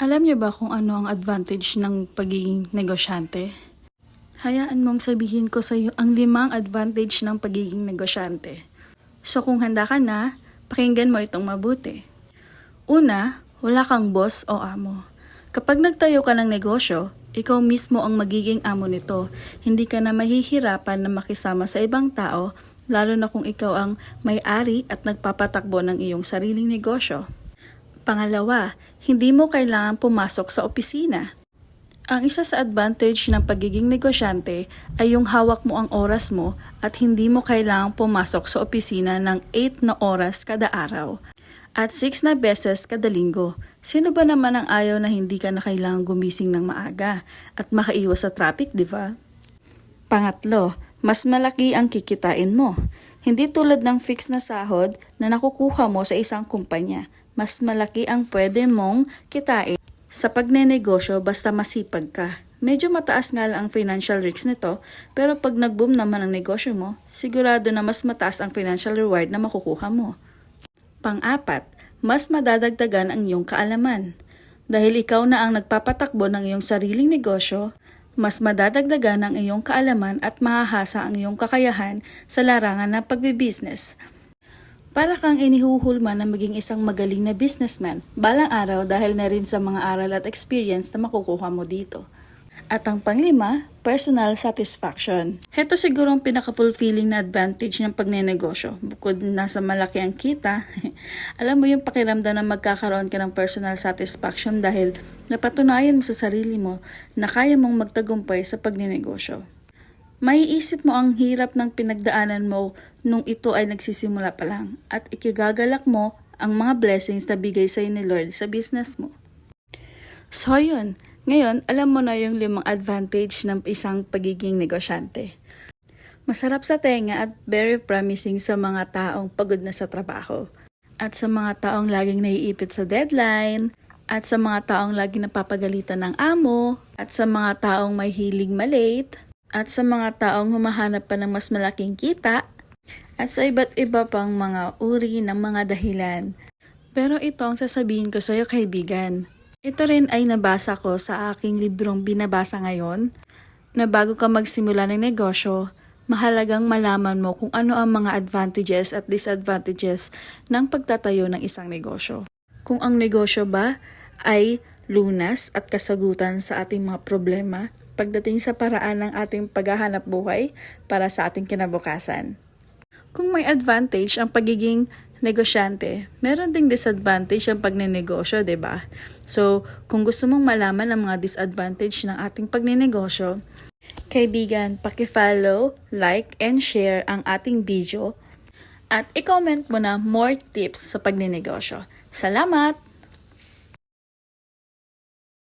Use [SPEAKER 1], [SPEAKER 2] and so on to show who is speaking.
[SPEAKER 1] Alam niyo ba kung ano ang advantage ng pagiging negosyante? Hayaan mong sabihin ko sa iyo ang limang advantage ng pagiging negosyante. So kung handa ka na, pakinggan mo itong mabuti. Una, wala kang boss o amo. Kapag nagtayo ka ng negosyo, ikaw mismo ang magiging amo nito. Hindi ka na mahihirapan na makisama sa ibang tao, lalo na kung ikaw ang may-ari at nagpapatakbo ng iyong sariling negosyo. Pangalawa, hindi mo kailangan pumasok sa opisina. Ang isa sa advantage ng pagiging negosyante ay yung hawak mo ang oras mo at hindi mo kailangang pumasok sa opisina ng 8 na oras kada araw at 6 na beses kada linggo. Sino ba naman ang ayaw na hindi ka na kailangang gumising ng maaga at makaiwas sa traffic, di ba? Pangatlo, mas malaki ang kikitain mo. Hindi tulad ng fixed na sahod na nakukuha mo sa isang kumpanya. Mas malaki ang pwede mong kitain sa pagnenegosyo basta masipag ka. Medyo mataas nga lang ang financial risk nito, pero pag nag-boom naman ang negosyo mo, sigurado na mas mataas ang financial reward na makukuha mo. Pang-apat, mas madadagdagan ang iyong kaalaman. Dahil ikaw na ang nagpapatakbo ng iyong sariling negosyo, mas madadagdagan ang iyong kaalaman at mahahasa ang iyong kakayahan sa larangan ng pagbibusiness. Para kang inihuhulma na maging isang magaling na businessman balang araw dahil na rin sa mga aral at experience na makukuha mo dito. At ang panglima, personal satisfaction. Heto siguro ang pinaka-fulfilling na advantage ng pagnenegosyo. Bukod na sa malaki ang kita, alam mo yung pakiramdam na magkakaroon ka ng personal satisfaction dahil napatunayan mo sa sarili mo na kaya mong magtagumpay sa pagnenegosyo. Maiisip mo ang hirap ng pinagdaanan mo nung ito ay nagsisimula pa lang at ikigagalak mo ang mga blessings na bigay sa ni Lord sa business mo. So yun, ngayon alam mo na yung limang advantage ng isang pagiging negosyante. Masarap sa tenga at very promising sa mga taong pagod na sa trabaho. At sa mga taong laging naiipit sa deadline, at sa mga taong laging napapagalitan ng amo, at sa mga taong may hiling malate, at sa mga taong humahanap pa ng mas malaking kita, at sa iba't iba pang mga uri ng mga dahilan. Pero ito ang sasabihin ko sa iyo kaibigan. Ito rin ay nabasa ko sa aking librong binabasa ngayon na bago ka magsimula ng negosyo, mahalagang malaman mo kung ano ang mga advantages at disadvantages ng pagtatayo ng isang negosyo. Kung ang negosyo ba ay lunas at kasagutan sa ating mga problema pagdating sa paraan ng ating paghahanap buhay para sa ating kinabukasan. Kung may advantage ang pagiging negosyante, meron ding disadvantage ang pagnenegosyo, ba? So, kung gusto mong malaman ang mga disadvantage ng ating pagnenegosyo, kaibigan, paki-follow, like, and share ang ating video at i-comment mo na more tips sa pagnenegosyo. Salamat!